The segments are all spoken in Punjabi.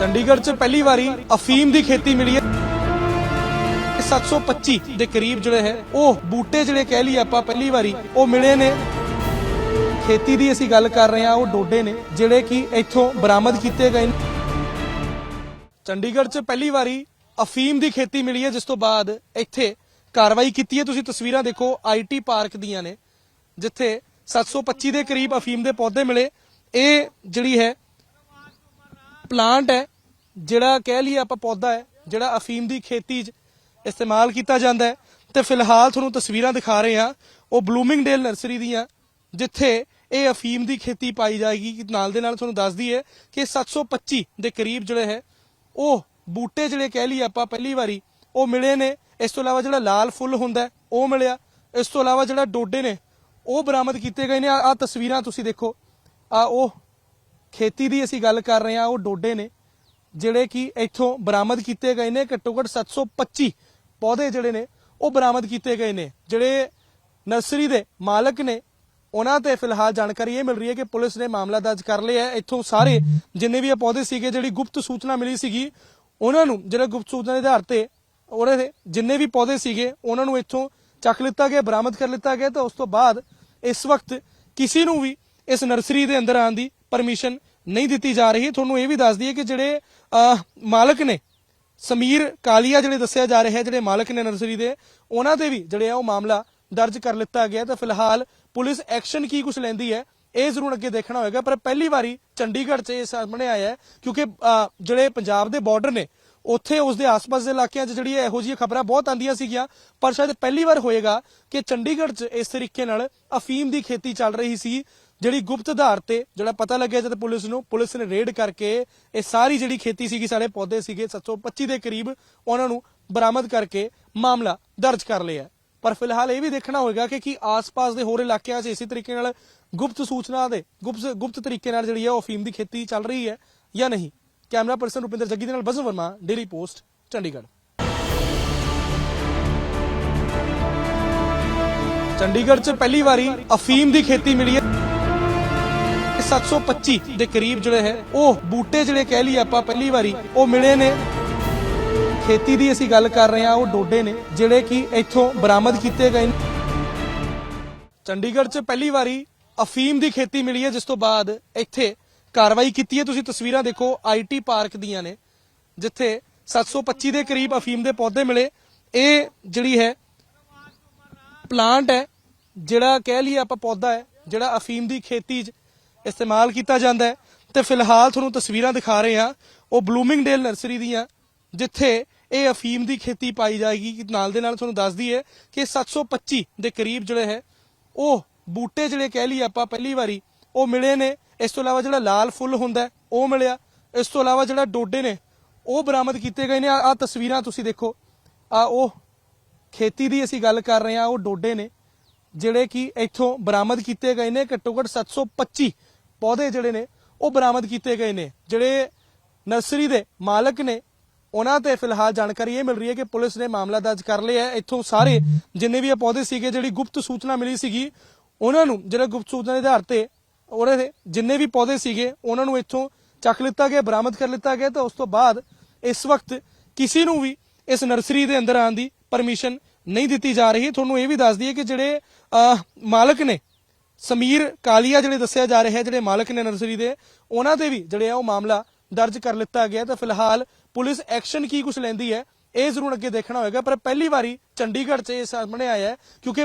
ਚੰਡੀਗੜ੍ਹ 'ਚ ਪਹਿਲੀ ਵਾਰੀ ਅਫੀਮ ਦੀ ਖੇਤੀ ਮਿਲੀ ਹੈ। 725 ਦੇ ਕਰੀਬ ਜਿਹੜੇ ਹੈ, ਉਹ ਬੂਟੇ ਜਿਹੜੇ ਕਹਿ ਲਈ ਆਪਾਂ ਪਹਿਲੀ ਵਾਰੀ, ਉਹ ਮਿਲੇ ਨੇ। ਖੇਤੀ ਦੀ ਅਸੀਂ ਗੱਲ ਕਰ ਰਹੇ ਹਾਂ, ਉਹ ਡੋਡੇ ਨੇ, ਜਿਹੜੇ ਕਿ ਇੱਥੋਂ ਬਰਾਮਦ ਕੀਤੇ ਗਏ ਨੇ। ਚੰਡੀਗੜ੍ਹ 'ਚ ਪਹਿਲੀ ਵਾਰੀ ਅਫੀਮ ਦੀ ਖੇਤੀ ਮਿਲੀ ਹੈ, ਜਿਸ ਤੋਂ ਬਾਅਦ ਇੱਥੇ ਕਾਰਵਾਈ ਕੀਤੀ ਹੈ। ਤੁਸੀਂ ਤਸਵੀਰਾਂ ਦੇਖੋ ਆਈਟੀ ਪਾਰਕ ਦੀਆਂ ਨੇ, ਜਿੱਥੇ 725 ਦੇ ਕਰੀਬ ਅਫੀਮ ਦੇ ਪੌਦੇ ਮਿਲੇ। ਇਹ ਜਿਹੜੀ ਹੈ ਪਲਾਂਟ ਹੈ, ਜਿਹੜਾ ਕਹਿ ਲਈਏ ਆਪਾਂ ਪੌਦਾ ਹੈ, ਜਿਹੜਾ ਅਫੀਮ ਦੀ ਖੇਤੀ 'ਚ ਇਸਤੇਮਾਲ ਕੀਤਾ ਜਾਂਦਾ ਹੈ, ਤੇ ਫਿਲਹਾਲ ਤੁਹਾਨੂੰ ਤਸਵੀਰਾਂ ਦਿਖਾ ਰਹੇ ਹਾਂ, ਉਹ ਬਲੂਮਿੰਗਡੇਲ ਨਰਸਰੀ ਦੀਆਂ, ਜਿੱਥੇ ਇਹ ਅਫੀਮ ਦੀ ਖੇਤੀ ਪਾਈ ਜਾਏਗੀ ਨਾਲ ਦੇ ਨਾਲ ਤੁਹਾਨੂੰ ਦੱਸ ਦਈਏ ਕਿ 725 ਦੇ ਕਰੀਬ ਜਿਹੜੇ ਹੈ, ਉਹ ਬੂਟੇ ਜਿਹੜੇ ਕਹਿ ਲਈਏ ਆਪਾਂ ਪਹਿਲੀ ਵਾਰੀ, ਉਹ ਮਿਲੇ ਨੇ, ਇਸ ਤੋਂ ਇਲਾਵਾ ਜਿਹੜਾ ਲਾਲ ਫੁੱਲ ਹੁੰਦਾ ਉਹ ਮਿਲਿਆ, ਇਸ ਤੋਂ ਇਲਾਵਾ ਜਿਹੜਾ ਡੋਡੇ ਨੇ, ਉਹ ਬਰਾਮਦ ਕੀਤੇ ਗਏ ਨੇ ਆ ਤਸਵੀਰਾਂ ਤੁਸੀਂ ਦੇਖੋ, ਆ ਉਹ ਖੇਤੀ ਦੀ ਅਸੀਂ ਗੱਲ ਕਰ ਰਹੇ ਹਾਂ, ਉਹ ਡੋਡੇ ਨੇ, ਜਿਹੜੇ ਕਿ ਇੱਥੋਂ ਬਰਾਮਦ ਕੀਤੇ ਗਏ ਨੇ, ਘੱਟੋ ਘੱਟ 725 ਪੌਦੇ ਜਿਹੜੇ ਨੇ, ਉਹ ਬਰਾਮਦ ਕੀਤੇ ਗਏ ਨੇ। ਜਿਹੜੇ ਨਰਸਰੀ ਦੇ ਮਾਲਕ ਨੇ, ਉਹਨਾਂ ਤੇ ਫਿਲਹਾਲ ਜਾਣਕਾਰੀ ਇਹ ਮਿਲ ਰਹੀ ਹੈ ਕਿ ਪੁਲਿਸ ਨੇ ਮਾਮਲਾ ਦਰਜ ਕਰ ਲਿਆ ਹੈ। ਇੱਥੋਂ ਸਾਰੇ ਜਿੰਨੇ ਵੀ ਇਹ ਪੌਦੇ ਸੀਗੇ, ਜਿਹੜੀ ਗੁਪਤ ਸੂਚਨਾ ਮਿਲੀ ਸੀਗੀ, ਉਹਨਾਂ ਨੂੰ, ਜਿਹੜੇ ਗੁਪਤ ਸੂਚਨਾ ਦੇ ਆਧਾਰ ਤੇ ਉਹਨਾਂ ਦੇ ਜਿੰਨੇ ਵੀ ਪੌਦੇ ਸੀਗੇ, ਉਹਨਾਂ ਨੂੰ ਇੱਥੋਂ ਚੱਕ ਲਿੱਤਾ ਗਿਆ, ਬਰਾਮਦ ਕਰ ਲਿੱਤਾ ਗਿਆ, ਤਾਂ ਉਸ ਤੋਂ ਬਾਅਦ ਇਸ ਵਕਤ ਕਿਸੇ ਨੂੰ ਵੀ ਇਸ ਨਰਸਰੀ ਦੇ ਅੰਦਰ ਆਉਣ ਦੀ ਪਰਮਿਸ਼ਨ ਨਹੀਂ ਦਿੱਤੀ ਜਾ ਰਹੀ। ਤੁਹਾਨੂੰ ਇਹ ਵੀ ਦੱਸ ਦਈਏ ਕਿ ਜਿਹੜੇ ਮਾਲਕ ਨੇ, ਸਮੀਰ ਕਾਲੀਆ ਜਿਹੜੇ ਦੱਸਿਆ ਜਾ ਰਿਹਾ, ਜਿਹੜੇ ਮਾਲਕ ਨੇ ਨਰਸਰੀ ਦੇ, ਉਹਨਾਂ ਤੇ ਵੀ ਜਿਹੜੇ ਆ ਉਹ ਮਾਮਲਾ ਦਰਜ ਕਰ ਲਿੱਤਾ ਗਿਆ ਤਾਂ ਫਿਲਹਾਲ ਪੁਲਿਸ ਐਕਸ਼ਨ ਕੀ ਕੁਝ ਲੈਂਦੀ ਹੈ, ਇਹ ਜ਼ਰੂਰ ਅੱਗੇ ਦੇਖਣਾ ਹੋਏਗਾ। ਪਰ ਪਹਿਲੀ ਵਾਰੀ ਚੰਡੀਗੜ੍ਹ 'ਚ ਇਹ ਸਾਹਮਣੇ ਆਇਆ ਹੈ, ਕਿਉਂਕਿ ਜਿਹੜੇ ਪੰਜਾਬ ਦੇ ਬਾਰਡਰ ਨੇ, ਉੱਥੇ ਉਸ ਦੇ ਆਸ-ਪਾਸ ਦੇ ਇਲਾਕਿਆਂ 'ਚ ਜਿਹੜੀ ਇਹੋ ਜਿਹੀਆਂ ਖਬਰਾਂ ਬਹੁਤ ਆਂਦੀਆਂ ਸੀਗੀਆਂ। ਪਰ ਸ਼ਾਇਦ ਪਹਿਲੀ ਵਾਰ ਹੋਏਗਾ ਕਿ ਚੰਡੀਗੜ੍ਹ 'ਚ ਇਸ ਤਰੀਕੇ ਨਾਲ ਅਫੀਮ ਦੀ ਖੇਤੀ ਚੱਲ ਰਹੀ ਸੀ। ਜਿਹੜੀ ਗੁਪਤ ਆਧਾਰ ਤੇ ਜਿਹੜਾ ਪਤਾ ਲੱਗਿਆ ਜਦ ਪੁਲਿਸ ਨੂੰ, ਪੁਲਿਸ ਨੇ ਰੇਡ ਕਰਕੇ ਇਹ ਸਾਰੀ ਜਿਹੜੀ ਖੇਤੀ ਸੀਗੀ ਸਾਰੇ ਪੌਦੇ ਸੀਗੇ 725 ਦੇ ਕਰੀਬ ਉਹਨਾਂ ਨੂੰ ਬਰਾਮਦ ਕਰਕੇ ਮਾਮਲਾ ਦਰਜ ਕਰ ਲਿਆ ਪਰ ਫਿਲਹਾਲ ਇਹ ਵੀ ਦੇਖਣਾ ਹੋਏਗਾ ਕਿ ਕੀ ਆਸ-ਪਾਸ ਦੇ ਹੋਰ ਇਲਾਕਿਆਂ 'ਚ ਇਸੇ ਤਰੀਕੇ ਨਾਲ ਗੁਪਤ ਸੂਚਨਾ ਦੇ, ਗੁਪਤ ਗੁਪਤ ਤਰੀਕੇ ਨਾਲ ਜਿਹੜੀ ਹੈ ਉਹ ਅਫੀਮ ਦੀ ਖੇਤੀ ਚੱਲ ਰਹੀ ਹੈ ਜਾਂ ਨਹੀਂ। ਕੈਮਰਾ ਪਰਸਨ ਰੁਪਿੰਦਰ ਜੱਗੀ ਦੇ ਨਾਲ ਬਜ਼ਮ ਵਰਮਾ ਡੇਲੀ ਪੋਸਟ ਚੰਡੀਗੜ੍ਹ। ਚੰਡੀਗੜ੍ਹ 'ਚ ਪਹਿਲੀ ਵਾਰੀ ਅਫੀਮ ਦੀ ਖੇਤੀ ਮਿਲੀ ਹੈ। 725 ਦੇ ਕਰੀਬ ਜਿਹੜੇ ਹੈ, ਉਹ ਬੂਟੇ ਜਿਹੜੇ ਕਹਿ ਲਈ ਆਪਾਂ ਪਹਿਲੀ ਵਾਰੀ, ਉਹ ਮਿਲੇ ਨੇ। ਖੇਤੀ ਦੀ ਅਸੀਂ ਗੱਲ ਕਰ ਰਹੇ ਹਾਂ, ਉਹ ਡੋਡੇ ਨੇ, ਜਿਹੜੇ ਕਿ ਇੱਥੋਂ ਬਰਾਮਦ ਕੀਤੇ ਗਏ ਨੇ। ਚੰਡੀਗੜ੍ਹ 'ਚ ਪਹਿਲੀ ਵਾਰੀ ਅਫੀਮ ਦੀ ਖੇਤੀ ਮਿਲੀ ਹੈ, ਜਿਸ ਤੋਂ ਬਾਅਦ ਇੱਥੇ ਕਾਰਵਾਈ ਕੀਤੀ ਹੈ। ਤੁਸੀਂ ਤਸਵੀਰਾਂ ਦੇਖੋ ਆਈਟੀ ਪਾਰਕ ਦੀਆਂ ਨੇ, ਜਿੱਥੇ 725 ਦੇ ਕਰੀਬ ਅਫੀਮ ਦੇ ਪੌਦੇ ਮਿਲੇ। ਇਹ ਜਿਹੜੀ ਹੈ ਪਲਾਂਟ ਹੈ, ਜਿਹੜਾ ਕਹਿ ਲਈਏ ਆਪਾਂ ਪੌਦਾ ਹੈ, ਜਿਹੜਾ ਅਫੀਮ ਦੀ ਖੇਤੀ 'ਚ ਇਸਤੇਮਾਲ ਕੀਤਾ ਜਾਂਦਾ ਹੈ। ਤੇ ਫਿਲਹਾਲ ਤੁਹਾਨੂੰ ਤਸਵੀਰਾਂ ਦਿਖਾ ਰਹੇ ਹਾਂ। ਉਹ ਬਲੂਮਿੰਗਡੇਲ ਨਰਸਰੀ ਦੀਆਂ, ਜਿੱਥੇ ਇਹ ਅਫੀਮ ਦੀ ਖੇਤੀ ਪਾਈ ਜਾਏਗੀ। ਨਾਲ ਦੇ ਨਾਲ ਤੁਹਾਨੂੰ ਦੱਸ ਦਈਏ ਕਿ 725 ਦੇ ਕਰੀਬ ਜਿਹੜੇ ਹੈ, ਉਹ ਬੂਟੇ ਜਿਹੜੇ ਕਹਿ ਲਈਏ ਆਪਾਂ ਪਹਿਲੀ ਵਾਰੀ, ਉਹ ਮਿਲੇ ਨੇ। ਇਸ ਤੋਂ ਇਲਾਵਾ ਜਿਹੜਾ ਲਾਲ ਫੁੱਲ ਹੁੰਦਾ ਉਹ ਮਿਲਿਆ। ਇਸ ਤੋਂ ਇਲਾਵਾ ਜਿਹੜਾ ਡੋਡੇ ਨੇ, ਉਹ ਬਰਾਮਦ ਕੀਤੇ ਗਏ ਨੇ। ਆ ਤਸਵੀਰਾਂ ਤੁਸੀਂ ਦੇਖੋ। ਆ, ਉਹ ਖੇਤੀ ਦੀ ਅਸੀਂ ਗੱਲ ਕਰ ਰਹੇ ਹਾਂ। ਉਹ ਡੋਡੇ ਨੇ, ਜਿਹੜੇ ਕਿ ਇੱਥੋਂ ਬਰਾਮਦ ਕੀਤੇ ਗਏ ਨੇ। ਘੱਟੋ ਘੱਟ 725 ਪੌਦੇ ਜਿਹੜੇ ਨੇ, ਉਹ ਬਰਾਮਦ ਕੀਤੇ ਗਏ ਨੇ। ਜਿਹੜੇ ਨਰਸਰੀ ਦੇ ਮਾਲਕ ਨੇ, ਉਹਨਾਂ ਤੇ ਫਿਲਹਾਲ ਜਾਣਕਾਰੀ ਇਹ ਮਿਲ ਰਹੀ ਹੈ ਕਿ ਪੁਲਿਸ ਨੇ ਮਾਮਲਾ ਦਰਜ ਕਰ ਲਿਆ ਹੈ। ਇੱਥੋਂ ਸਾਰੇ ਜਿੰਨੇ ਵੀ ਇਹ ਪੌਦੇ ਸੀਗੇ, ਜਿਹੜੀ ਗੁਪਤ ਸੂਚਨਾ ਮਿਲੀ ਸੀਗੀ, ਉਹਨਾਂ ਨੂੰ, ਜਿਹੜੇ ਗੁਪਤ ਸੂਚਨਾ ਦੇ ਆਧਾਰ ਤੇ ਉਹਨਾਂ ਦੇ ਜਿੰਨੇ ਵੀ ਪੌਦੇ ਸੀਗੇ, ਉਹਨਾਂ ਨੂੰ ਇੱਥੋਂ ਚੱਕ ਲਿੱਤਾ ਗਿਆ, ਬਰਾਮਦ ਕਰ ਲਿੱਤਾ ਗਿਆ ਤਾਂ ਉਸ ਤੋਂ ਬਾਅਦ ਇਸ ਵਕਤ ਕਿਸੇ ਨੂੰ ਵੀ ਇਸ ਨਰਸਰੀ ਦੇ ਅੰਦਰ ਆਉਣ ਦੀ ਪਰਮਿਸ਼ਨ ਨਹੀਂ ਦਿੱਤੀ ਜਾ ਰਹੀ। ਤੁਹਾਨੂੰ ਇਹ ਵੀ ਦੱਸ ਦਈਏ ਕਿ ਜਿਹੜੇ ਮਾਲਕ ਨੇ ਸਮੀਰ ਕਾਲੀਆ ਜਿਹੜੇ ਦੱਸਿਆ ਜਾ ਰਿਹਾ, ਜਿਹੜੇ ਮਾਲਕ ਨੇ ਨਰਸਰੀ ਦੇ, ਉਹਨਾਂ ਤੇ ਵੀ ਜਿਹੜੇ ਆ ਉਹ ਮਾਮਲਾ ਦਰਜ ਕਰ ਲਿੱਤਾ ਗਿਆ ਤਾਂ ਫਿਲਹਾਲ ਪੁਲਿਸ ਐਕਸ਼ਨ ਕੀ ਕੁਝ ਲੈਂਦੀ ਹੈ, ਇਹ ਜ਼ਰੂਰ ਅੱਗੇ ਦੇਖਣਾ ਹੋਏਗਾ। ਪਰ ਪਹਿਲੀ ਵਾਰੀ ਚੰਡੀਗੜ੍ਹ 'ਚ ਇਹ ਸਾਹਮਣੇ ਆਇਆ ਹੈ, ਕਿਉਂਕਿ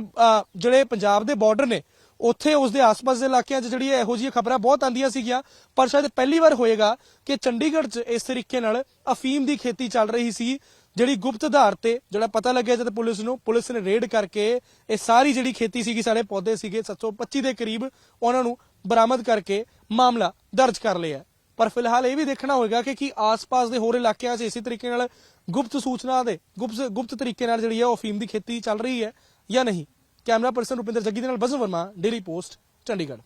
ਜਿਹੜੇ ਪੰਜਾਬ ਦੇ ਬਾਰਡਰ ਨੇ, ਉੱਥੇ ਉਸ ਦੇ ਆਸ-ਪਾਸ ਦੇ ਇਲਾਕਿਆਂ 'ਚ ਜਿਹੜੀ ਇਹੋ ਜਿਹੀਆਂ ਖਬਰਾਂ ਬਹੁਤ ਆਂਦੀਆਂ ਸੀਗੀਆਂ। ਪਰ ਸ਼ਾਇਦ ਪਹਿਲੀ ਵਾਰ ਹੋਏਗਾ ਕਿ ਚੰਡੀਗੜ੍ਹ 'ਚ ਇਸ ਤਰੀਕੇ ਨਾਲ ਅਫੀਮ ਦੀ ਖੇਤੀ ਚੱਲ ਰਹੀ ਸੀ। ਜਿਹੜੀ ਗੁਪਤ ਆਧਾਰ ਤੇ ਜਿਹੜਾ ਪਤਾ ਲੱਗਿਆ ਜਦ ਪੁਲਿਸ ਨੂੰ, ਪੁਲਿਸ ਨੇ ਰੇਡ ਕਰਕੇ ਇਹ ਸਾਰੀ ਜਿਹੜੀ ਖੇਤੀ ਸੀਗੀ ਸਾਰੇ ਪੌਦੇ ਸੀਗੇ 725 ਦੇ ਕਰੀਬ ਉਹਨਾਂ ਨੂੰ ਬਰਾਮਦ ਕਰਕੇ ਮਾਮਲਾ ਦਰਜ ਕਰ ਲਿਆ ਪਰ ਫਿਲਹਾਲ ਇਹ ਵੀ ਦੇਖਣਾ ਹੋਏਗਾ ਕਿ ਕੀ ਆਸ-ਪਾਸ ਦੇ ਹੋਰ ਇਲਾਕਿਆਂ 'ਚ ਇਸੇ ਤਰੀਕੇ ਨਾਲ ਗੁਪਤ ਸੂਚਨਾ ਦੇ, ਗੁਪਤ ਗੁਪਤ ਤਰੀਕੇ ਨਾਲ ਜਿਹੜੀ ਹੈ ਉਹ ਅਫੀਮ ਦੀ ਖੇਤੀ ਚੱਲ ਰਹੀ ਹੈ ਜਾਂ ਨਹੀਂ? ਕੈਮਰਾ ਪਰਸਨ ਰੁਪਿੰਦਰ ਜੱਗੀ ਦੇ ਨਾਲ ਬਜ਼ਮ ਵਰਮਾ ਡੇਲੀ ਪੋਸਟ ਚੰਡੀਗੜ੍ਹ।